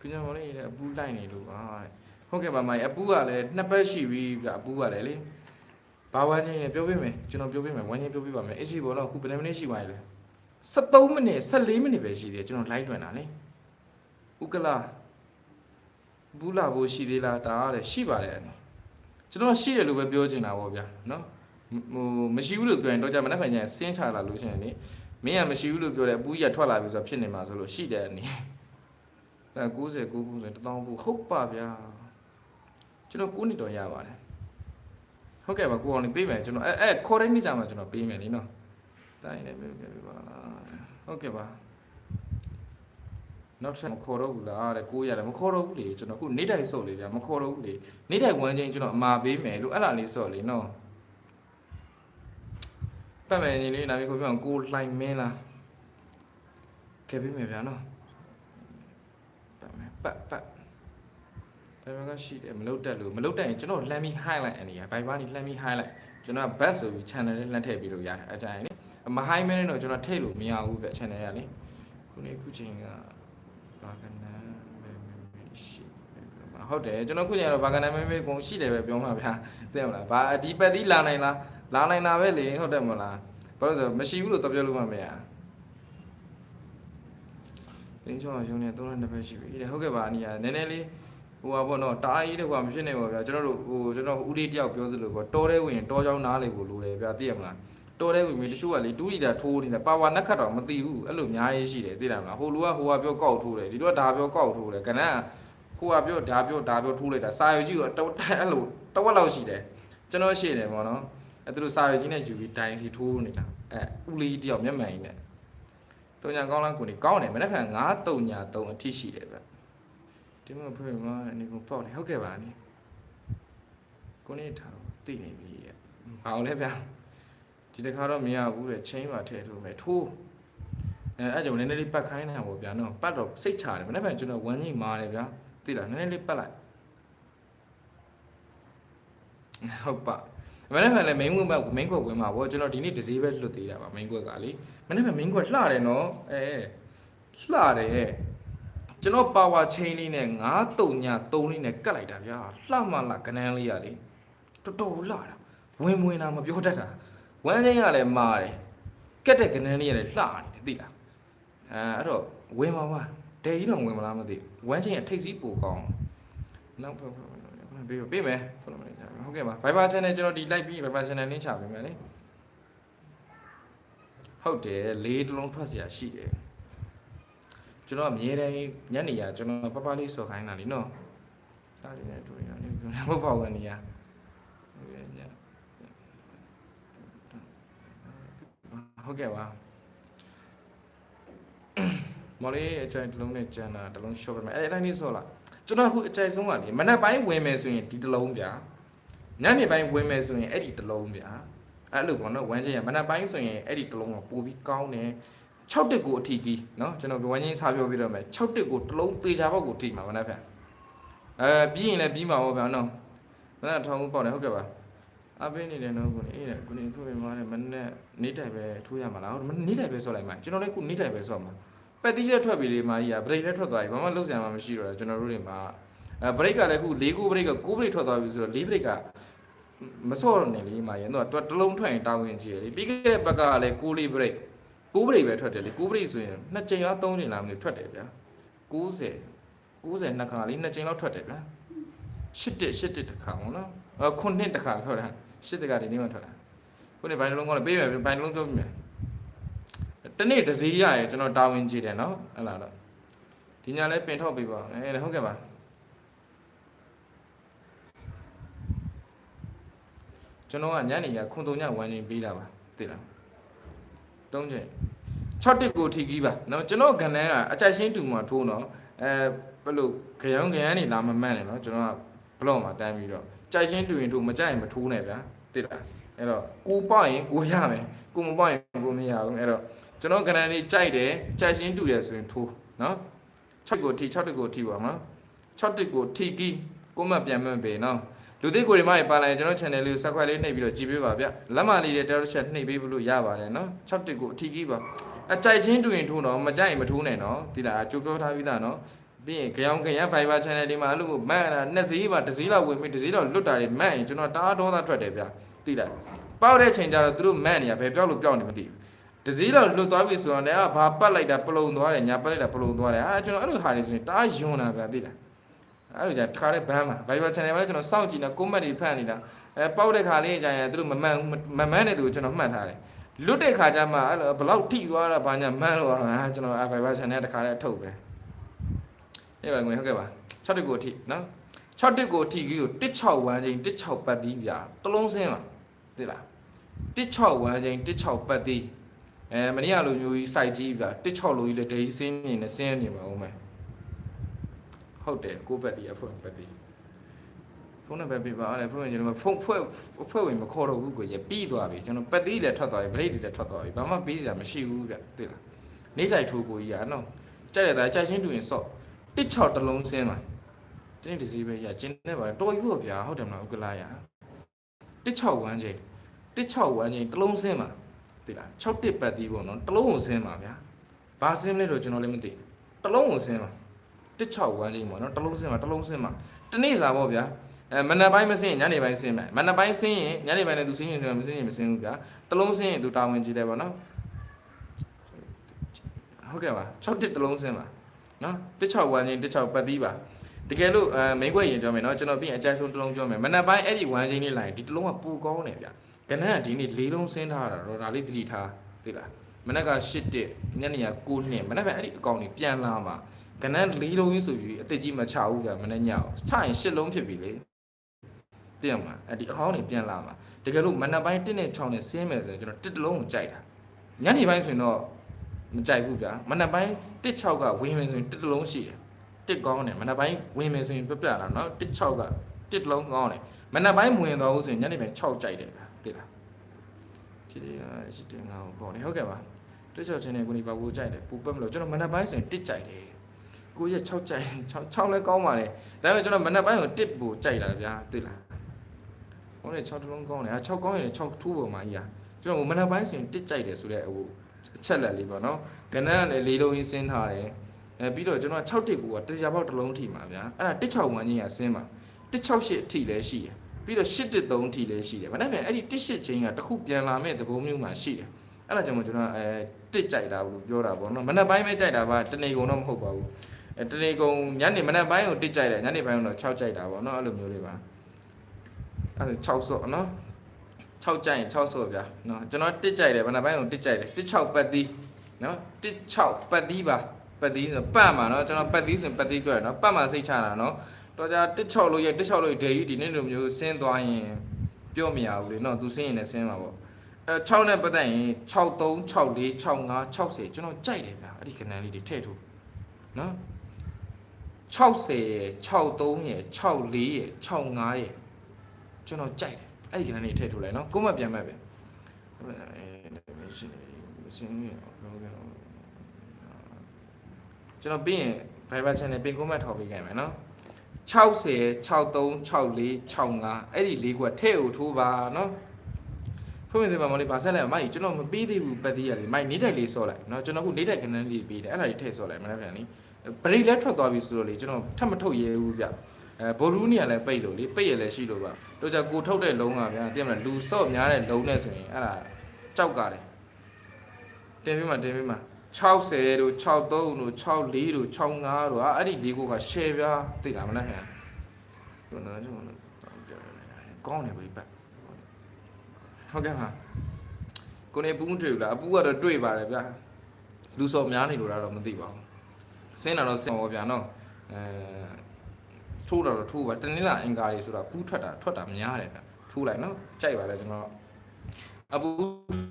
ခဏမော်လေးတဲ့အပူလိုက်နေလို့ပါတဲ့ဟုတ်ကဲ့ပါမိုင်အပူကလည်းနှစ်ပတ်ရှိပြီပြအပူကလည်းလေဘာဝန်းချင်းလဲပြောပြမယ်ကျွန်တော်ပြောပြမယ်ဝန်းချင်းပြောပြပါမယ်အစီဘောတော့ခုဘယ်နှစ်မိနစ်ရှိပါလဲ 73မိနစ်14မိနစ်ပဲရှိသေးတယ်ကျွန်တော် live လွှင့်တာလေဥက္ကလာဘူးလာဖို့ရှိသေးလားဒါကလည်းရှိပါတယ်ကျွန်တော်ရှိတယ်လို့ပဲပြောချင်တာပေါ့ဗျာနော်ဟိုမရှိဘူးလို့ပြောရင်တော့ကြမနေ့ဖန်ကျရင်ဆင်းချလာလို့ရှိရင်လေမင်းကမရှိဘူးလို့ပြောတယ်အပူကြီးကထွက်လာပြီဆိုတော့ဖြစ်နေမှာဆိုလို့ရှိတယ်အနေအဲ90 90 1000ဘူးဟုတ်ပါဗျာကျွန်တော်9နှစ်တော့ရပါတယ်ဟုတ်ကဲ့ပါကိုအောင်လေးပေးမယ်ကျွန်တော်အဲအဲခေါ်တိုင်းနေကြမှာကျွန်တော်ပေးမယ်လीနော် တိုင်းလည်းပေးခဲ့ပြီပါဟုတ်ကဲ့ပါနောက်ထပ်မခေါ်တော့ဘူးလားတဲ့ကိုရတယ်မခေါ်တော့ဘူးလေကျွန်တော်ခုနေတိုင်းစုပ်လေဗျာမခေါ်တော့ဘူးလေနေတိုင်းဝမ်းချင်းကျွန်တော်အမာပေးမယ်လို့အဲ့လားလေးစော့လေနော်ပတ်မယ်ညီလေးနာမည်ခေါ်ပြအောင်ကိုလှိုင်မင်းလားကဲပေးမယ်ဗျာနော်ပတ်မယ်ပတ်ပတ်ဒါပေမဲ့ရှိတယ်မလုတ်တက်လို့မလုတ်တက်ရင်ကျွန်တော်လှမ်းပြီး highlight အနေရ Viber นี่လှမ်းပြီး highlight ကျွန်တော်က back ဆိုပြီး channel လေးလှမ်းထည့်ပြီးလို့ရတယ်အကြိုင် မဟိုင်းမဲနဲ့တော့ကျွန်တော်ထိတ်လို့မရဘူးဗျ channel ကလေခုနေ့ခုချိန်ကဘာကနန်မဲမဲရှိဟုတ်တယ်ကျွန်တော်ခုချိန်ကတော့ဘာကနန်မဲမဲကုန်ရှိတယ်ပဲပြောမှာဗျာသိရမလားဘာဒီပတ်သီးလာနိုင်လားလာနိုင်တာပဲလေဟုတ်တယ်မလားဘာလို့ဆိုမရှိဘူးလို့တော့ပြောလို့မမရတင်းချောင်းရုံးနေတော့နှစ်ပတ်ရှိပြီတဲ့ဟုတ်ကဲ့ပါအနီးကနည်းနည်းလေးဟိုပါပေါ့နော်တာအေးတဲ့ဟိုကမဖြစ်နိုင်ပါဗျာကျွန်တော်တို့ဟိုကျွန်တော်ဦးလေးတယောက်ပြောသလိုပေါ့တောထဲဝင်တောချောင်းနားလေကိုလိုတယ်ဗျာသိရမလား တောထဲဝင်ပြီးတချို့ကလေ2လီတာထိုးနေတာပါဝါနက်ခတ်တော့မသိဘူးအဲ့လိုအများကြီးရှိတယ်သိတယ်မလားဟိုလူကဟိုကပြောကောက်ထိုးတယ်ဒီတော့ဒါပြောကောက်ထိုးတယ်ကနန်းကဟိုကပြောဒါပြောဒါပြောထိုးလိုက်တာစာရွက်ကြီးကတော့အဲ့လိုတဝက်လောက်ရှိတယ်ကျွန်တော်ရှိတယ်ပေါ့နော်အဲ့သူတို့စာရွက်ကြီးနဲ့ယူပြီးတိုင်စီထိုးနေတာအဲ့ဦးလေးတယောက်မျက်မှန်ကြီးနဲ့တုံညာကောင်းလားကိုနေကောင်းတယ်မနေ့က9တုံညာ3အထိရှိတယ်ဗျဒီမှာဖွင့်မှာအနေကိုပေါက်တယ်ဟုတ်ကဲ့ပါနေကိုနေထားသိနေပြီရဲ့ဘာအောင်လဲဗျာ ဒီတစ်ခါတော့မရဘူးတဲ့ချင်းပါထည့်ထိုးမယ်ထိုးအဲအဲ့ကြောင့်နည်းနည်းလေးပတ်ခိုင်းနေတာပေါ့ဗျာနော်ပတ်တော့စိတ်ချတယ်မနေ့ကကျွန်တော်ဝမ်းကြီးမာတယ်ဗျာသိလားနည်းနည်းလေးပတ်လိုက်ဟုတ်ပါမနေ့ကလည်း main ကွက် main ကွက်ဝင်မှာပေါ့ကျွန်တော်ဒီနေ့ဒဇေးပဲလွတ်သေးတာပါ main ကွက်ကလေမနေ့က main ကွက်လှတယ်နော်အဲလှတယ်ကျွန်တော် power chain လေးနဲ့9တုံညာ3လေးနဲ့ကတ်လိုက်တာဗျာလှမှလှကနန်းလေးရလေတော်တော်လှတာဝင်ဝင်တာမပြောတတ်တာ ဝမ်းချင်းကလည်းမာတယ်ကက်တဲ့ကနန်းလေးကလည်းလှနေတယ်သိလားအဲအဲ့တော့ဝင်ပါပါဒဲကြီးတော့ဝင်မလားမသိဝမ်းချင်းကထိတ်စီးပူကောင်းနောက်ဖက်ဖက်ပေးပေးမယ်ဖုန်းနံပါတ်ဟုတ်ကဲ့ပါ Viber channel ကျွန်တော်ဒီ like ပြီး Viber channel link ချပေးမယ်လေဟုတ်တယ်လေးတစ်လုံးထွက်เสียရှိတယ်ကျွန်တော်အမြဲတမ်းညနေရကျွန်တော်ပပလေးစော်ခိုင်းတာလीနော်စားနေတယ်တွေ့ရတယ်ပြောနေမဟုတ်ပါဘူးနေရဟုတ်ကဲ့ည ဟုတ်ကဲ့ပါမော်လေးအကြိုက်တစ်လုံးနဲ့ကြံတာတစ်လုံး short ပဲအဲ့အဲ့တိုင်းလေးဆော့လာကျွန်တော်အခုအကြိုက်ဆုံးကဒီမနက်ပိုင်းဝင်မယ်ဆိုရင်ဒီတစ်လုံးဗျာညနေပိုင်းဝင်မယ်ဆိုရင်အဲ့ဒီတစ်လုံးဗျာအဲ့လိုပေါ့နော်ဝမ်းချင်းရမနက်ပိုင်းဆိုရင်အဲ့ဒီတစ်လုံးကပိုပြီးကောင်းတယ်6တက်ကိုအထီကြီးနော်ကျွန်တော်ဝမ်းချင်းစားပြောပြတော့မယ်6တက်ကိုတစ်လုံးသေချာပေါက်ကိုထိမှာမနက်ဖြန်အဲပြီးရင်လည်းပြီးမှာပေါ့ဗျာနော်မနက်ထောင်းပေါက်တယ်ဟုတ်ကဲ့ပါ အပေးနေတယ်နော်ကိုနေအေးတယ်ကိုနေဖွင့်ပြမှာတယ်မနေ့နေ့တိုင်ပဲထိုးရမှာလားဟုတ်နေ့တိုင်ပဲဆော့လိုက်မှာကျွန်တော်လည်းခုနေ့တိုင်ပဲဆော့မှာပက်တီးလက်ထွက်ပြီလေမာကြီးကဘရိတ်လက်ထွက်သွားပြီဘာမှလုံးစရာမှမရှိတော့တာကျွန်တော်တို့တွေမှာအဲဘရိတ်ကလည်းခု၄ခုဘရိတ်က9ဘရိတ်ထွက်သွားပြီဆိုတော့၄ဘရိတ်ကမဆော့တော့နေလေမာကြီးတော့တလုံးထွက်ရင်တောင်းဝင်ကြည့်လေပြီးခဲ့တဲ့ဘက်ကလည်း9လေးဘရိတ်9ဘရိတ်ပဲထွက်တယ်လေ9ဘရိတ်ဆိုရင်2ချိန်လား3ချိန်လားမသိထွက်တယ်ဗျာ90 90နှစ်ခါလေး2ချိန်လောက်ထွက်တယ်ဗျာ8တက်8တက်တစ်ခါဟုတ်နော်အဲ9နှစ်တစ်ခါထွက်တာ 8တက်ကဒီနေ့မှထွက်တာခုနေဘိုင်လုံးကောင်းလည်းပေးမယ်ဘိုင်လုံးပြောပြမယ်တနေ့တစ်စီးရရကျွန်တော်တာဝန်ကြည့်တယ်နော်အဲ့လားတော့ဒီညာလဲပင်ထောက်ပေးပါအဲဟုတ်ကဲ့ပါကျွန်တော်ကညနေရခွန်တုံညဝမ်းချင်းပေးတာပါသိလားသုံးချိန်6တက်ကိုထီကြီးပါနော်ကျွန်တော်ကဏ္ဍကအကြိုက်ရှင်းတူမှာထိုးနော်အဲဘယ်လိုခရောင်းခရမ်းနေလာမမှန်တယ်နော်ကျွန်တော်ကဘလော့မှာတန်းပြီးတော့ ကြိုက်ရှင်းတူရင်ထိုးမကြိုက်ရင်မထိုးနဲ့ဗျာသိလားအဲ့တော့ကိုပေါ့ရင်ကိုရမယ်ကိုမပေါ့ရင်ကိုမရဘူးအဲ့တော့ကျွန်တော်ကဏ္ဍလေးကြိုက်တယ်ကြိုက်ရှင်းတူတယ်ဆိုရင်ထိုးနော်6ကိုထိ6တစ်ကိုထိပါနော်6တစ်ကိုထိကီကိုမပြန်မှန်ပေနော်လူသိကိုတွေမပါလာရင်ကျွန်တော် channel လေးကို subscribe လေးနှိပ်ပြီးတော့ကြည့်ပေးပါဗျလက်မလေးတွေတော်တော်ချက်နှိပ်ပေးလို့ရပါတယ်နော်6တစ်ကိုအထိကီပါအကြိုက်ချင်းတူရင်ထိုးတော့မကြိုက်ရင်မထိုးနဲ့နော်ဒီလားကြိုးပြောထားပြီးသားနော် ပြီးရင်ကြောင်ကြရ Viber channel ဒီမှာအဲ့လိုမန်တာနှစ်စည်းပါတစ်စည်းလောက်ဝင်ပြီးတစ်စည်းလောက်လွတ်တာတွေမန်ရင်ကျွန်တော်တအားဒေါသထွက်တယ်ဗျသိလားပေါက်တဲ့ချိန်ကျတော့သူတို့မန်နေရဘယ်ပြောက်လို့ပြောက်နေမသိဘူး ဒစည်းတော့လွတ်သွားပြီဆိုတော့လည်းအာဘာပတ်လိုက်တာပလုံသွားတယ်ညာပတ်လိုက်တာပလုံသွားတယ်အာကျွန်တော်အဲ့လိုဟာတွေဆိုရင်တအားယွန်းတာဗျသိလားအဲ့လိုじゃတခါလေးဘန်းမှာ Viber channel မှာလည်းကျွန်တော်စောင့်ကြည့်နေ comment တွေဖတ်နေတာအဲပေါက်တဲ့ခါလေးじゃရင်သူတို့မမှန်မမှန်တဲ့သူကိုကျွန်တော်မှတ်ထားတယ်လွတ်တဲ့ခါကျမှအဲ့လိုဘလောက်ထိသွားတာဘာညာမှန်းလို့အာကျွန်တော် Viber channel တခါလေးအထုတ်ပဲ အဲ့ပါငွေဟုတ်ကဲ့ပါ6တက်ကိုအထိနော်6တက်ကိုအထိကြီးကို16ဝမ်းချင်း16ပတ်ပြီးဗျာတလုံးစင်းပါသိလား16ဝမ်းချင်း16ပတ်ပြီးအဲမနေ့ကလိုမျိုးကြီး site ကြီးပြ16လိုကြီးလေဒိတ်စင်းနေနဲ့စင်းနေမှာဦးမယ်ဟုတ်တယ်ကိုဘက်ဒီအဖွင့်ဘက်ဒီဖုန်းနံပါတ်ပြပါအဲ့ဖုန်းကျွန်တော်ဖုန်းဖွဲ့ဖွဲ့ဝင်မခေါ်တော့ဘူးကိုရပြီးသွားပြီကျွန်တော်ပတ်တီးလည်းထွက်သွားပြီဘရိတ်တွေလည်းထွက်သွားပြီဘာမှပြီးစရာမရှိဘူးဗျသိလားနေထိုင်ထိုးကိုကြီးอ่ะနော်ကြက်ရတာကြက်ချင်းတူရင်ဆော့ 16တလုံးစင်းမှာတင်းဒီစီပဲရကျင်းနေပါတော်ပြီပေါ့ဗျာဟုတ်တယ်မလားဥက္ကလာရ16ဝမ်းချိန်16ဝမ်းချိန်တလုံးစင်းမှာသိလား6တစ်ပတ်သီးပေါ့နော်တစ်လုံးကိုဆင်းပါဗျာဘာဆင်းလဲတော့ကျွန်တော်လည်းမသိတစ်လုံးကိုဆင်းပါတစ်6ဝမ်းချင်းပေါ့နော်တစ်လုံးဆင်းပါတစ်လုံးဆင်းပါတနေ့စာပေါ့ဗျာအဲမနက်ပိုင်းမဆင်းရင်ညနေပိုင်းဆင်းမယ်မနက်ပိုင်းဆင်းရင်ညနေပိုင်းလည်းသူဆင်းရင်ဆင်းမယ်မဆင်းရင်မဆင်းဘူးဗျာတစ်လုံးဆင်းရင်သူတာဝန်ကြည့်တယ်ပေါ့နော်ဟုတ်ကဲ့ပါ6တစ်တစ်လုံးဆင်းပါ နော်တစ်6ဝမ်းချင်းတစ်6ပတ်သီးပါတကယ်လို့အဲမိန်ခွက်ရင်ပြောမယ်နော်ကျွန်တော်ပြီးရင်အကြိုက်ဆုံးတစ်လုံးပြောမယ်မနက်ပိုင်းအဲ့ဒီဝမ်းချင်းလေးလာရင်ဒီတစ်လုံးကပူကောင်းတယ်ဗျာကနန်းကဒီနေ့၄လုံးဆင်းထားတာတော့ဒါလေးသတိထားသိလားမနက်က၈တက်ညနေက9နှစ်မနက်ပဲအဲ့ဒီအကောင်ကြီးပြန်လာမှာကနန်း၄လုံးကြီးဆိုပြီးအသက်ကြီးမချဘူးဗျမနေ့ညအောင်ချရင်၈လုံးဖြစ်ပြီလေသိရမလားအဲ့ဒီအကောင်ကြီးပြန်လာမှာတကယ်လို့မနက်ပိုင်း1နဲ့6နဲ့ဆင်းမယ်ဆိုရင်ကျွန်တော်တစ်တလုံးကိုကြိုက်တာညနေပိုင်းဆိုရင်တော့ မကြိုက်ဘူးဗျာမနက်ပိုင်း1 6ကဝင်မယ်ဆိုရင်တစ်တလုံးရှိတယ်တစ်ကောင်းတယ်မနက်ပိုင်းဝင်မယ်ဆိုရင်ပြပြလာနော်1 6ကတစ်တလုံးကောင်းတယ်မနက်ပိုင်းမဝင်တော့ဘူးဆိုရင်ညနေပိုင်း6ကြိုက်တယ်ဗျာသိလားဒီရရှိတယ်ငါ့ကိုပေါ့လေဟုတ်ကဲ့ပါတွတ်ချော်ချင်းနဲ့ကိုနေပါဘူးကြိုက်တယ်ပူပတ်မလို့ကျွန်တော်မနက်ပိုင်းဆိုရင်တစ်ကြိုက်တယ်ကိုရက်6ကြိုက်6 6လဲကောင်းပါလေဒါပေမဲ့ကျွန်တော်မနက်ပိုင်းကိုတစ်ပူကြိုက်တာဗျာသိလားဟိုလေ6တလုံးကောင်းတယ်ဟာ6ကောင်းရင်6ထူးပုံမှာကြီးอ่ะကျွန်တော်မနက်ပိုင်းဆိုရင်တစ်ကြိုက်တယ်ဆိုတော့ဟို အချက်လက်လေးပေါ့နော်ကနန်းကလည်းလေးလုံးကြီးဆင်းထားတယ်အဲပြီးတော့ကျွန်တော်6တစ်ကိုကတရားပေါက်တစ်လုံးထိမှာဗျာအဲ့ဒါတစ်6ဝန်းကြီးကဆင်းမှာတစ်6ရှစ်အထိလည်းရှိတယ်ပြီးတော့8တစ်3ထိလည်းရှိတယ်။မနေ့ကအဲ့ဒီတစ်8ချင်းကတစ်ခုပြန်လာမဲ့သဘောမျိုးမှရှိတယ်။အဲ့ဒါကြောင့်မို့ကျွန်တော်အဲတစ်ကြိုက်တာလို့ပြောတာပေါ့နော်။မနေ့ပိုင်းပဲကြိုက်တာပါတနေကုန်တော့မဟုတ်ပါဘူး။အဲတနေကုန်ညနေမနေ့ပိုင်းကိုတစ်ကြိုက်တယ်ညနေပိုင်းကတော့6ကြိုက်တာပေါ့နော်အဲ့လိုမျိုးလေးပါ။အဲ့ဒါ6ဆော့နော်။ 6ကြိုက်ရင်6ဆိုဗျာနော်ကျွန်တော်1ကြိုက်တယ်ဘယ်နှပိုင်းကို1ကြိုက်တယ်16ပတ်သီးနော်16ပတ်သီးပါပတ်သီးဆိုပတ်မှာနော်ကျွန်တော်ပတ်သီးဆိုပတ်သီးပြောရနော်ပတ်မှာစိတ်ချတာနော်တော်ကြာ16လို့ရ16လို့ဒေကြီးဒီနေ့လိုမျိုးဆင်းသွားရင်ပြောမရဘူးလေနော်သူဆင်းရင်လည်းဆင်းမှာပေါ့အဲ6နဲ့ပတ်သက်ရင်63 64 65 60ကျွန်တော်ကြိုက်တယ်ဗျာအဲ့ဒီကဏ္ဍလေးတွေထည့်ထိုးနော်60ရယ်63ရယ်64ရယ်65ရယ်ကျွန်တော်ကြိုက်တယ် အဲ့ဒီကဏ္ဍတွေထည့်ထုတ်လိုက်နော်ကိုမပြန်မဲ့ပဲကျွန်တော်ပြီးရင် Viber channel ပင်ကိုမထော်ပေးခဲ့မယ်နော်60 63 64 65အဲ့ဒီလေးကွက်ထည့်ကိုထိုးပါနော်ဖွင့်မိသေးပါမလို့ပါဆက်လိုက်မိုက်ကျွန်တော်မပေးသေးဘူးပတ်သေးရတယ်မိုက်နေတိုက်လေးဆော့လိုက်နော်ကျွန်တော်ခုနေတိုက်ကနန်းလေးပေးတယ်အဲ့ဒါလေးထည့်ဆော့လိုက်မနေ့ကလေဘရိတ်လက်ထွက်သွားပြီဆိုတော့လေကျွန်တော်ထပ်မထုတ်ရဲဘူးဗျ အဲဘိုလ်ရူးနေရလဲပိတ်လို့လေပိတ်ရလဲရှိလို့ပါတို့ကြကိုထုတ်တဲ့လုံးကဗျာသိမလားလူဆော့များတဲ့လုံးနဲ့ဆိုရင်အဲ့ဒါကြောက်ကြတယ်တင်ပြီးမှတင်ပြီးမှ60တို့63တို့64တို့65တို့အဲ့ဒီလေးကိုက share ပြားသိလားမလားခင်ဗျာကျွန်တော်ကျွန်တော်ကောင်းတယ်ဗျပတ်ဟုတ်ကဲ့ပါကိုနေပူးတွေ့ဘူးလားအပူကတော့တွေ့ပါတယ်ဗျာလူစော်များနေလို့တော့မသိပါဘူးစင်းတာတော့စင်းပါဗျာနော်အဲ ထိုးတာတော့ထိုးပါတနင်္လာအင်္ဂါတွေဆိုတာပူးထွက်တာထွက်တာများတယ်ဗျာထိုးလိုက်နော်ကြိုက်ပါလေကျွန်တော်အပူ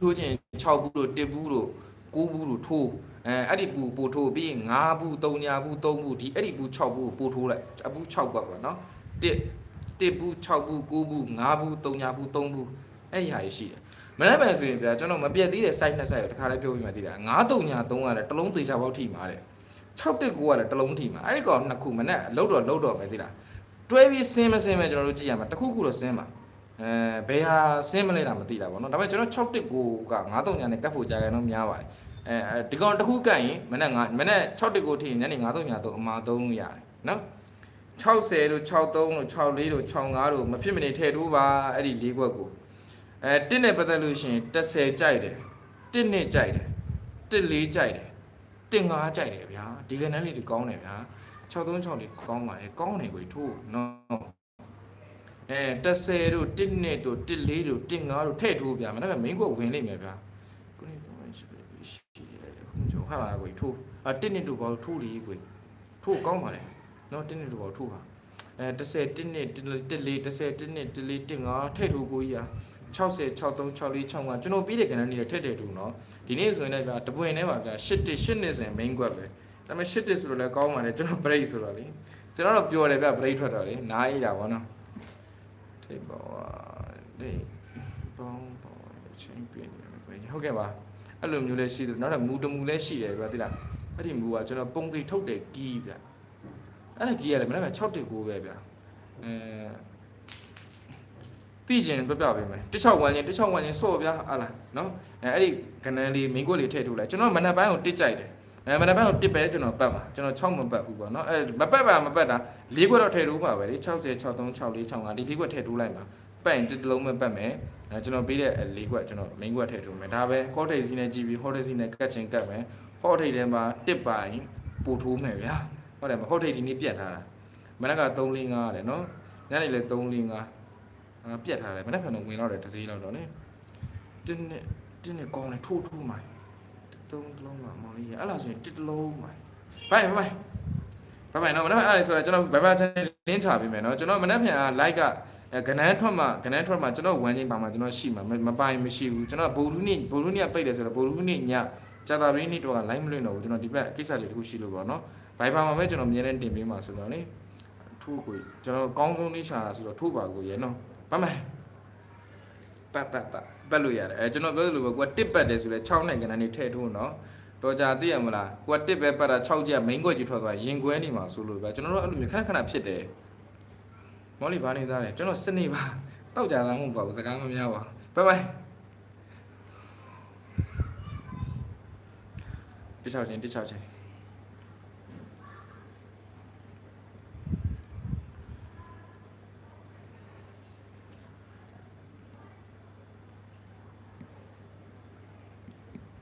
ထိုးခြင်း6ဘူးတို့1ဘူးတို့9ဘူးတို့ထိုးအဲအဲ့ဒီပူပို့ထိုးပြီးရင်5ဘူး3ညာဘူး3ဘူးဒီအဲ့ဒီဘူး6ဘူးပို့ထိုးလိုက်အပူ6ကပ်ပါနော်1 1ဘူး6ဘူး9ဘူး5ဘူး3ညာဘူး3ဘူးအဲ့ဒီဟာရှိတယ်မနေ့ပြန်ဆိုရင်ဗျာကျွန်တော်မပြတ်သေးတဲ့ site နှစ် site ကိုတခါလေးပြောပြမှသိတာ9 3ညာ3ရတယ်တစ်လုံးသေချာပေါက်ထိမှာတဲ့ 6တက်ကိုကလည်းတစ်လုံးထိမှာအဲ့ဒီကောင်နှစ်ခုမနဲ့လှုပ်တော့လှုပ်တော့မယ်သိလားတွဲပြီးဆင်းမဆင်းမဲကျွန်တော်တို့ကြည့်ရမှာတစ်ခုခုတော့ဆင်းပါအဲဘယ်ဟာဆင်းမလဲတာမသိတာပေါ့နော်ဒါပေမဲ့ကျွန်တော်6တက်ကိုက93ညာနဲ့ကတ်ဖို့ကြာကန်တော့များပါတယ်အဲအဲဒီကောင်တစ်ခုကတ်ရင်မနဲ့9မနဲ့6တက်ကိုထိရင်ညနေ93ညာတော့အမှား3လို့ရတယ်နော်60တို့63တို့64တို့65တို့မဖြစ်မနေထည့်ထိုးပါအဲ့ဒီ၄ခွက်ကိုအဲတစ်နဲ့ပတ်သက်လို့ရှိရင်30ကြိုက်တယ်တစ်နဲ့ကြိုက်တယ်တစ်လေးကြိုက်တယ် တင်ငါကြိုက်တယ်ဗျာဒီကနေ့လေးတွေကောင်းတယ်ဗျာ636လေးကောင်းပါလေကောင်းတယ်ကိုထို့နော်အဲ30တို့1နှစ်တို့14တို့15တို့ထည့်ထိုးဗျာမနေ့က main ကဝင်လိမ့်မယ်ဗျာကိုနေတော့ရှိရှိတယ်ခုကျွန်တော်ဟာလာကိုထို့အ1နှစ်တို့ဘာလို့ထို့လေကိုထို့ကောင်းပါလေနော်1နှစ်တို့ဘာလို့ထို့ပါအဲ30 1နှစ်14 30 1နှစ်14 15ထည့်ထိုးကိုကြီးอ่ะ60 63 64 65ကျွန်တော်ပြီးတဲ့ကဏ္ဍနေထည့်တယ်တူနော် ဒီနေ့ဆိုရင်လည်းဗျာတပွင့်ထဲမှာဗျာ8တစ်8နှစ်ဆိုရင် main quest ပဲဒါပေမဲ့8တစ်ဆိုတော့လည်းကောင်းပါလေကျွန်တော် break ဆိုတော့လေကျွန်တော်တော့ပြောတယ်ဗျာ break ထွက်တော့လေနားအေးတာဗောနော်ထိပ်ပေါ်ဒီဘောင်းပေါ်ချင်းပြင်းနေတယ်ခွေဟုတ်ကဲ့ပါအဲ့လိုမျိုးလည်းရှိတယ်နောက်တော့မူတမူလည်းရှိတယ်ဗျာသိလားအဲ့ဒီမူကကျွန်တော်ပုံကိထုတ်တယ်ကီးဗျာအဲ့ဒါကြီးရတယ်မနေ့က6တက်ကိုပဲဗျာအဲ သိကျင်ပြပြပေးမယ်16ဝမ်းချင်း16ဝမ်းချင်းစော့ဗျာဟာလားနော်အဲအဲ့ဒီကနန်းလေးမင်းကွက်လေးထည့်ထုတ်လိုက်ကျွန်တော်မနေ့ပိုင်းကိုတစ်ကြိုက်တယ်အဲမနေ့ပိုင်းကိုတစ်ပဲကျွန်တော်ပတ်ပါကျွန်တော်6မပတ်ဘူးပေါ့နော်အဲမပတ်ပါမပတ်တာ၄ခွက်တော့ထည့်ထိုးပါပဲလေ60 63 64 65ဒီ၄ခွက်ထည့်ထိုးလိုက်ပါပတ်ရင်တစ်တလုံးပဲပတ်မယ်အဲကျွန်တော်ပေးတဲ့၄ခွက်ကျွန်တော်မင်းကွက်ထည့်ထိုးမယ်ဒါပဲဟော့ထိတ်စီနဲ့ကြည့်ပြီးဟော့ထိတ်စီနဲ့ကတ်ချင်ကတ်မယ်ဟော့ထိတ်ထဲမှာတစ်ပိုင်ပို့ထိုးမယ်ဗျာဟုတ်တယ်မဟုတ်ထိတ်ဒီနေ့ပြတ်ထားတာမနက်က3 4 5ရတယ်နော်ညနေလည်း3 4 5အာ ပြတ်ထားတယ်မနက်ဖြန်တော့ဝင်တော့တယ်တစ်စီးလောက်တော့လေတင်းနဲ့တင်းနဲ့ကောင်းတယ်ထိုးထိုးမှာသုံးလုံးမှာမောင်လေးရအဲ့လားဆိုရင်တစ်လုံးမှာဘိုင်ဘိုင်ဘိုင်ဘိုင်နော်မနက်ဖြန်အဲ့ဒါဆိုတော့ကျွန်တော်ဘယ်မှာချင်းလင်းချပေးမယ်နော်ကျွန်တော်မနက်ဖြန်က like ကအဲကနန်းထွက်မှာကနန်းထွက်မှာကျွန်တော်ဝမ်းချင်းပါမှာကျွန်တော်ရှိမှာမမပိုင်မရှိဘူးကျွန်တော်ဘိုလ်လူနေ့ဘိုလ်လူနေ့ကပိတ်တယ်ဆိုတော့ဘိုလ်လူနေ့ညကြာတာပရင်းနေ့တော့က live မလွင့်တော့ဘူးကျွန်တော်ဒီဘက်ကိစ္စလေးတခုရှိလို့ပေါ့နော် Viber မှာပဲကျွန်တော်မြင်နေတင်ပေးမှာဆိုတော့လေထိုးကိုကျွန်တော်ကောင်းဆုံးလေးရှာတာဆိုတော့ထိုးပါကိုရေနော်ဗ မ်းမယ်ပတ်ပတ်ပတ်ပတ်လို့ရတယ်အဲကျွန်တော်ပြောသလိုပဲကိုကတစ်ပတ်တယ်ဆိုလဲ6နိုင်ကနန်းနေထည့်ထိုးနော်တော်ကြသိရမလားကိုကတစ်ပဲပတ်တာ6ကျ main ကွက်ကြီးထွက်သွားရင်ခွဲနေမှာဆိုလို့ပဲကျွန်တော်တို့အဲ့လိုမျိုးခဏခဏဖြစ်တယ်မော်လီဘာနေသားလဲကျွန်တော်စနေပါတောက်ကြတာမဟုတ်ပါဘူးစကားမများပါဘိုင်ဘိုင်တစ်ချောက်ချင်းတစ်ချောက်ချင်း